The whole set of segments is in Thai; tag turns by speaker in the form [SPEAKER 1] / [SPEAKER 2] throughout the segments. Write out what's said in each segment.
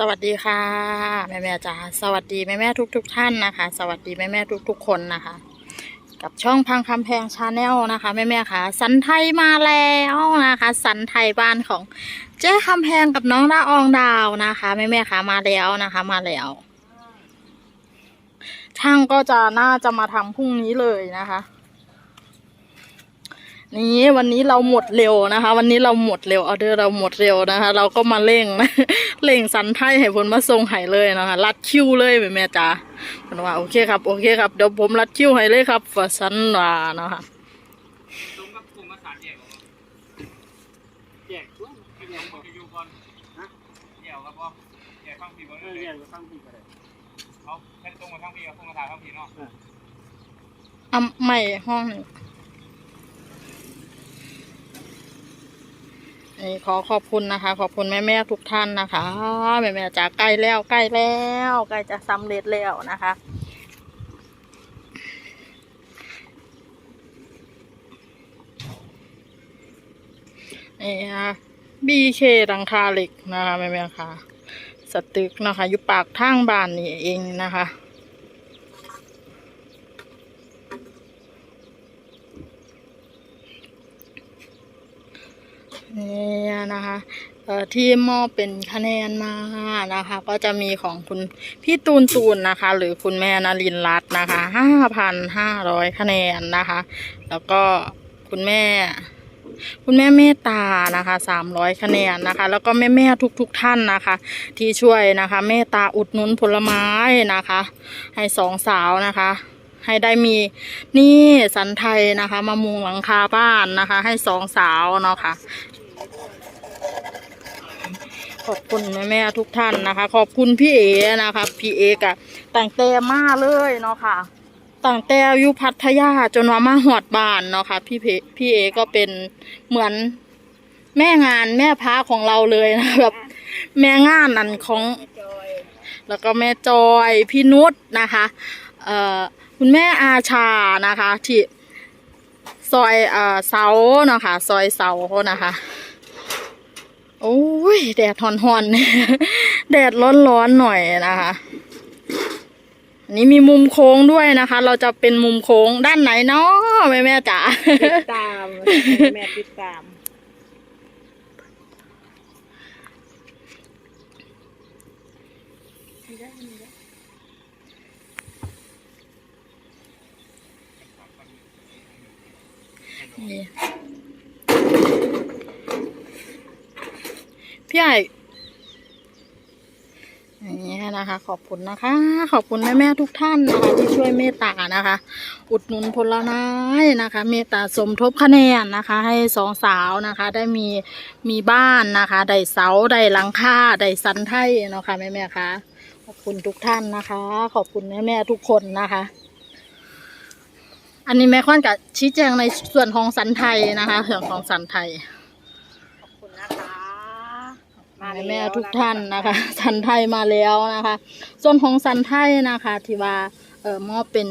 [SPEAKER 1] สวัสดีค่ะแม่แม่จ๋าสวัสดีแม่แม่ทุกทุกท่านนะคะ สวัสดีแม่แม่ทุกทุกคนนะคะ กับช่องพังคำแพงชาแนลนะคะแม่แม่ค่ะ สันไทยมาแล้วนะคะ สันไทยบ้านของเจ๊คำแพงกับน้องละอองดาวนะคะแม่แม่ค่ะมาแล้วนะคะมาแล้วช่างก็จะน่าจะมาทำพรุ่งนี้เลยนะคะ นี่วันนี้เราหมดเร็วนะคะ วันนี้เราหมดเร็วออเดอร์เราหมดเร็วนะคะ เราก็มาเร่งนะเร่งสันไทยให้ผลมาส่งให้เลยนะคะรัดคิวเลยแม่แม่จ๋าเพิ่นว่าโอเคครับโอเคครับเดี๋ยวผมรัดคิวให้เลยครับฝาสันว่าเนาะค่ะ
[SPEAKER 2] ตรงกับกลุ่มภาษาแยกออกมา
[SPEAKER 3] แยกช่วง
[SPEAKER 2] ไม่แยกก็อยู่ก่อนนะแยกครับพ่อแยกข้างพี่บ่
[SPEAKER 3] เอ
[SPEAKER 2] ได้
[SPEAKER 3] อ
[SPEAKER 2] เลย
[SPEAKER 3] แยกไปฟังพี่ก็ได้
[SPEAKER 2] เอาแค่ตรงมาข้างพี่เอาตรงมาถ่ายข้างพี่เนาะ
[SPEAKER 1] อะใหม่ห้องหนึ่ง นี่ขอขอบคุณนะคะ ขอบคุณแม่แม่ทุกท่านนะคะแม่แม่จ๋าใกล้แล้วใกล้แล้วใกล้จะสำเร็จแล้วนะคะนี่ค่ะบีเคดังคาเหล็กนะคะแม่แม่ค่ะสตึกนะคะอยู่ปากทางบ้านนี่เองนะคะ นี่นะคะที่มอบเป็นคะแนนมานะคะ ก็จะมีของคุณพี่ตูนตูนนะคะ หรือคุณแม่นรินรัตน์นะคะห้าพันห้าร้อยคะแนนนะคะ แล้วก็คุณแม่ คุณแม่เมตตานะคะสามร้อยคะแนนนะคะ แล้วก็แม่แม่ทุกๆทท่านนะคะ ที่ช่วยนะคะ เมตตาอุดหนุนผลไม้นะคะ ให้สองสาวนะคะให้ได้มีนี่สันไทยนะคะมามุงหลังคาบ้านนะคะ ให้สองสาวเนาะค่ะ ขอบคุณแม่แม่ทุกท่านนะคะ ขอบคุณพี่เอนะคะพี่เอกะแต่งแต่มาเลยเนาะค่ะแต่งแต่อยู่พัทยาจนว่ามาหอดบ้านเนาะค่ะพี่เพพี่เอก็เป็นเหมือนแม่งานแม่พระของเราเลยนะแบบแม่งานนั่นของ แล้วก็แม่จอยพี่นุชนะคะเอ่อคุณแม่อาชานะคะที่ซอยเอ่อเสาเนาะค่ะซอยเสานะคะ ยแดดหอนๆเนี่ยแดดร้อนๆหน่อยนะคะอันนี้มีมุมโค้งด้วยนะคะ เราจะเป็นมุมโค้งด้านไหนเนาะแม่แม่ๆจ๋า
[SPEAKER 3] ติดตามแม่ติดตาม
[SPEAKER 1] นี่ พี่ใหญ่อย่างนี้นะคะ ขอบคุณนะคะ ขอบคุณแม่แม่ทุกท่านนะคะที่ช่วยเมตตานะคะ อุดหนุนผลไม้นะคะ เมตตาสมทบคะแนนนะคะ ให้สองสาวนะคะ ได้มีมีบ้านนะคะได้เสาได้หลังคาได้สันไทยเนาะค่ะแม่แม่คะขอบคุณทุกท่านนะคะ ขอบคุณแม่แม่ทุกคนนะคะ อันนี้แม่ค่อนกับชี้แจงในส่วนของสันไทยนะคะส่วนของสันไทย
[SPEAKER 3] ขอบคุณนะคะ
[SPEAKER 1] แม่แม่ทุกท่านนะคะ สันไทยมาแล้วนะคะ ส่วนของสันไทยนะคะที่ว่าเออมอบเป็น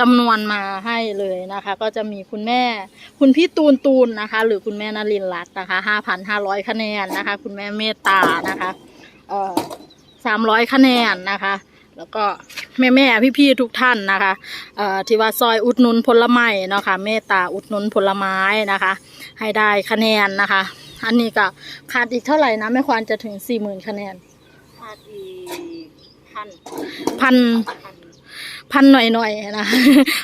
[SPEAKER 1] จำนวนมาให้เลยนะคะ ก็จะมีคุณแม่ คุณพี่ตูนตูนนะคะ หรือคุณแม่นรินรัตน์นะคะห้าพันห้าร้อยคะแนนนะคะ คุณแม่เมตตานะคะเออสามร้อยคะแนนนะคะแล้วก็แม่แม่พี่พี่ทุกท่านนะคะเออที่ว่าซอยอุดหนุนผลไม้เนาะค่ะเมตตาอุดหนุนผลไม้นะคะ ให้ได้คะแนนนะคะ อันนี้ก็ขาดอีกเท่าไหร่นะแม่ควานจะถึงสี่หมื่นคะแนน
[SPEAKER 3] พาดีพัน
[SPEAKER 1] พัน
[SPEAKER 3] พัน
[SPEAKER 1] พันหน่อยๆนะ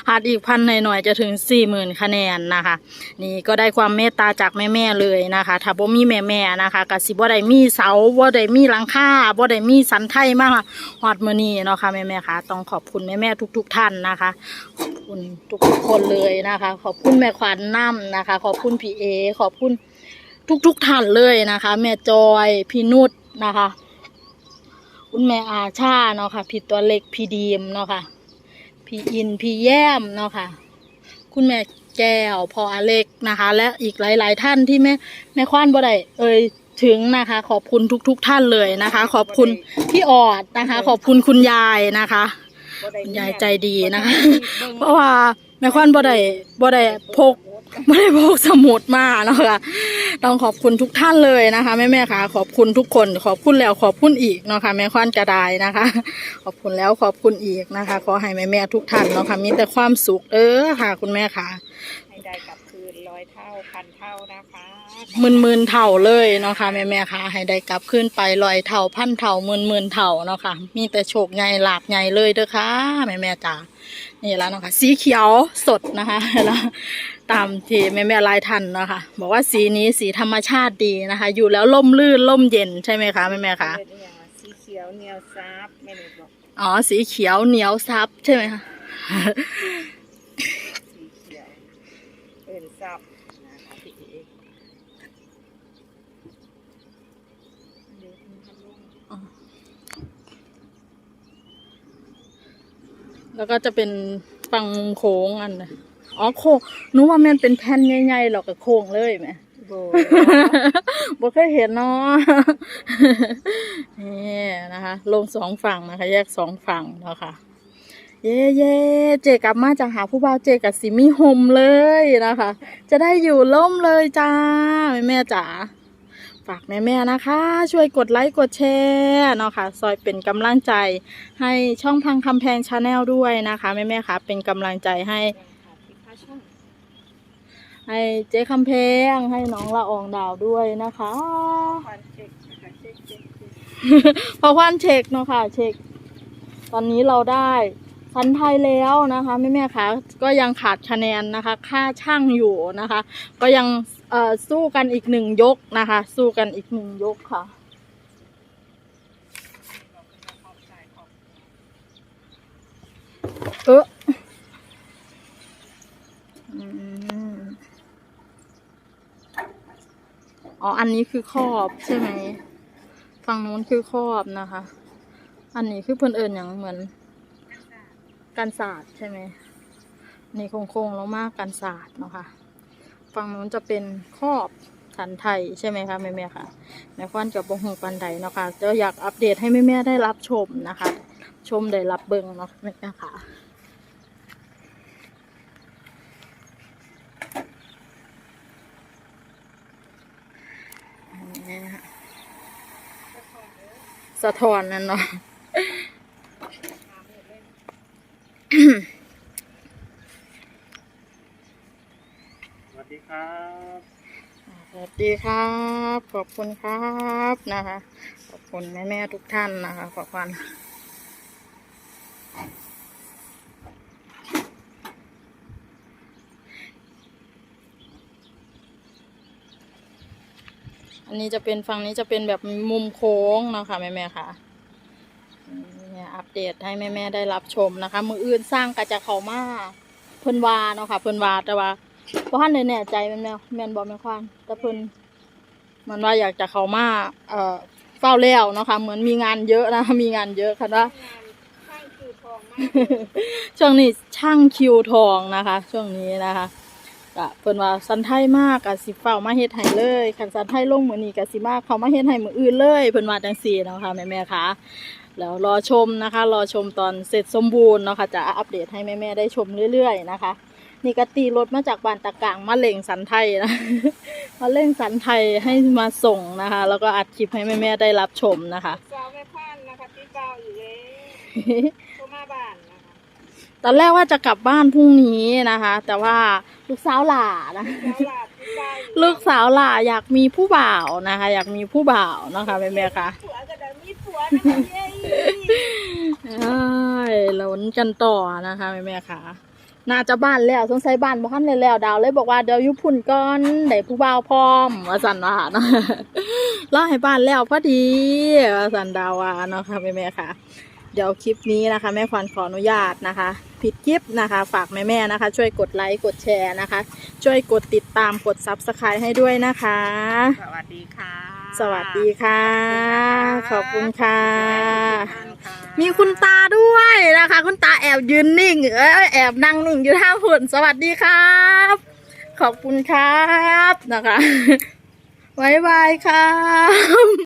[SPEAKER 1] ขาดอีกพันหน่อยๆจะถึงสี่หมื่นคะแนนนะคะ นี่ก็ได้ความเมตตาจากแม่ๆเลยนะคะ ถ้าบ่มีแม่ๆนะคะก็สิบ่ได้มีเสาบ่ได้มีหลังคาบ่ได้มีสันไทยมากฮอดมื้อนี้เนาะค่ะแม่ๆค่ะ ต้องขอบคุณแม่ๆทุก ๆ ท่านนะคะ ขอบคุณทุกๆคนเลยนะคะ ขอบคุณแม่ขวัญน้ำนะคะ ขอบคุณพี่เอ ขอบคุณ ทุกๆท่านเลยนะคะ แม่จอยพี่นุชนะคะคุณแม่อาชาเนาะค่ะพี่ตัวเล็กพี่ดีมเนาะค่ะพี่อินพี่แย้มเนาะค่ะ คุณแม่แก้วพ่ออเล็กนะคะ และอีกหลาย ๆ ท่านที่แม่แม่ควานบ่ได้เอ่ยถึงนะคะ ขอบคุณทุกๆท่านเลยนะคะ ขอบคุณพี่ออดนะคะ ขอบคุณคุณยายนะคะคุณยายใจดีนะคะ เพราะว่าแม่ควานบ่ได้บ่ได้พกไม่ได้พกสมุดมาเนาะค่ะ ต้องขอบคุณทุกท่านเลยนะคะแม่แม่ค่ะขอบคุณทุกคน ขอบคุณแล้วขอบคุณอีกเนาะค่ะแม่ควันกระไดนะคะ ขอบคุณแล้วขอบคุณอีกนะคะ ขอให้แม่แม่ทุกท่านเนาะค่ะมีแต่ความสุขเออค่ะ คุณแม่ค่ะ
[SPEAKER 3] ได้กลับคืนร้อยเท่าพันเท่านะคะ
[SPEAKER 1] หมื่นหมื่นเท่าเลยเนาะค่ะแม่แม่ๆค่ะ ให้ได้กลับขึ้นไปลอยเท่าพันเท่าหมื่นหมื่นเท่าเนาะค่ะ มีแต่โชคใหญ่ลาบใหญ่เลยเด้อค่ะแม่แม่ๆจ๋านี่แล้วเนาะค่ะ สีเขียวสดนะคะแล้วตามที่แม่แม่ๆหลายท่านเนาะค่ะ บอกว่าสีนี้สีธรรมชาติดีนะคะ อยู่แล้วล่มลื่นล่มเย็นใช่ไหมคะแม่แม่ๆคะ
[SPEAKER 3] เป็นอย่างว่าสีเขียวเหนียวซับไม่ได้บอก
[SPEAKER 1] อ๋อสีเขียวเหนียวซับใช่ไหมคะ
[SPEAKER 3] สีเขียวเอินซับนะคะพี่เอกเดี๋ยวคุณทำลง
[SPEAKER 1] แล้วก็จะเป็นฟังโค้งอันนะอ๋อโค้งหนูว่ามันเป็นแผ่นใหญ่ๆหรอกกับโค้งเลยไหม
[SPEAKER 3] โบ
[SPEAKER 1] บ่เคยเห็นเนาะนี่นะคะลงสองฝั่งนะคะ แยกสองฝั่งเนาะค่ะ เย่เย่เจกลับมาจากหาผู้บ่าวเจกับสิมีโฮมเลยนะคะ จะได้อยู่ล่มเลยจ้าแม่แม่ๆจ๋า ฝากแม่แม่ๆนะคะ ช่วยกดไลค์กดแชร์เนาะค่ะซอยเป็นกำลังใจให้ช่องพังคำแพงชาแนลด้วยนะคะแม่แม่ๆค่ะ เป็นกำลังใจให้ให้เจ๊คำแพงให้น้องละอองดาวด้วยนะคะพอควันเช็คเนาะค่ะ เช็ค ตอนนี้เราได้พันไทยแล้วนะคะแม่แม่คะก็ยังขาดคะแนนนะคะ ค่าช่างอยู่นะคะ ก็ยัง เอ่อสู้กันอีกหนึ่งยกนะคะ สู้กันอีกหนึ่งยกค่ะเออออ๋อ อันนี้คือครอบใช่ไหม ฝั่งนู้นคือครอบนะคะ อันนี้คือเพิ่อนเอิญอย่างเหมือนการศาสตร์ใช่ไหมนี่โค้งๆลงมากการศาสตร์เนาะค่ะ ฝั่งนู้นจะเป็นครอบสันไทยใช่ไหมคะแม่ๆค่ะแม่ควันกับบงหงปันไดเนาะค่ะจะอยากอัปเดตให้แม่ๆได้รับชมนะคะ ชมได้รับเบิ่งเนาะแม่ๆค่ะนี่นะคะสะท้อนนั่นเนาะ
[SPEAKER 2] สวัสดี ครับ
[SPEAKER 1] สวัสดีครับ ขอบคุณครับนะคะ ขอบคุณแม่แม่ทุกท่านนะคะ ขอบคุณอันนี้จะเป็นฝั่งนี้จะเป็นแบบมุมโค้งเนาะคะแม่แม่ค่ะเนี่ยอัปเดตให้แม่แม่ได้รับชมนะคะ มืออื่นสร้างกระจะเขามาเพิ่นวาเนาะค่ะเพิ่นวาแต่ว่า เพราะท่านเลยแน่ใจแมนแม่แมนบอกแม่ควานแต่เพิ่นมันว่าอยากจะเขามาเอ่อเฝ้าแล้วนะคะเหมือนมีงานเยอะนะมีงานเยอะค่ะว่าช่วงนี้ช่างคิวทองนะคะ ช่วงนี้นะคะก็เพิ่นว่าสันไทยมากกะสิเฝ้ามาเฮ็ดให้เลยคันสันไทยลงมือนี้กะสิมากเขามาเฮ็ดให้มืออื่นเลยเพิ่นว่าจังซี่นะคะแม่ๆค่ะแล้วรอชมนะคะ รอชมตอนเสร็จสมบูรณ์เนาะค่ะจะอัปเดตให้แม่ ๆ ได้ชมเรื่อย ๆ นะคะ นี่ก็ตีรถมาจากบ้านตะกลางมาเล่งสันไทยนะมาเล่งสันไทยให้มาส่งนะคะ แล้วก็อัดคลิปให้แม่ๆได้รับชมนะคะ
[SPEAKER 3] สาวแม่พันธุ์นะคะที่เบาอยู่เลยโทรมาบ้านนะคะ
[SPEAKER 1] ตอนแรกว่าจะกลับบ้านพรุ่งนี้นะคะ แต่ว่าลูกสาวหล่านะ
[SPEAKER 3] สาวหลาดที่เบาอยู่
[SPEAKER 1] ลูกสาวหล่าอยากมีผู้บ่าวนะคะ อยากมีผู้บ่าวนะคะแม่ๆค่ะ
[SPEAKER 3] ผัวก็ได้มีผัวนะคะเย้
[SPEAKER 1] เอ้ยลุ้นกันต่อนะคะแม่ๆค่ะ น่าจะบ้านแล้วสงสัยบ้านบ่ทันเลยแล้วดาวเลยบอกว่าเดี๋ยวอยุพุ่นก่อนได้ผู้บ่าวพร้อมว่าสันว่าเนาะรอให้บ้านแล้วพอดีว่าสันดาวาเนาะค่ะแม่ๆค่ะ เดี๋ยวคลิปนี้นะคะ แม่ควันขออนุญาตนะคะ ผิดคลิปนะคะ ฝากแม่ๆนะคะ ช่วยกดไลค์กดแชร์นะคะ ช่วยกดติดตามกดซับสไครต์ให้ด้วยนะคะ
[SPEAKER 3] สวัสดีค่ะ
[SPEAKER 1] สวัสดีค่ะ ขอบคุณค่ะ
[SPEAKER 3] ท่านค่ะ
[SPEAKER 1] มีคุณตาด้วยนะคะ คุณตาแอบยืนนิ่งเออแอบนั่งนิ่งอยู่ท่าหุ่นสวัสดีครับ ขอบคุณครับนะคะบ๊ายบายครับ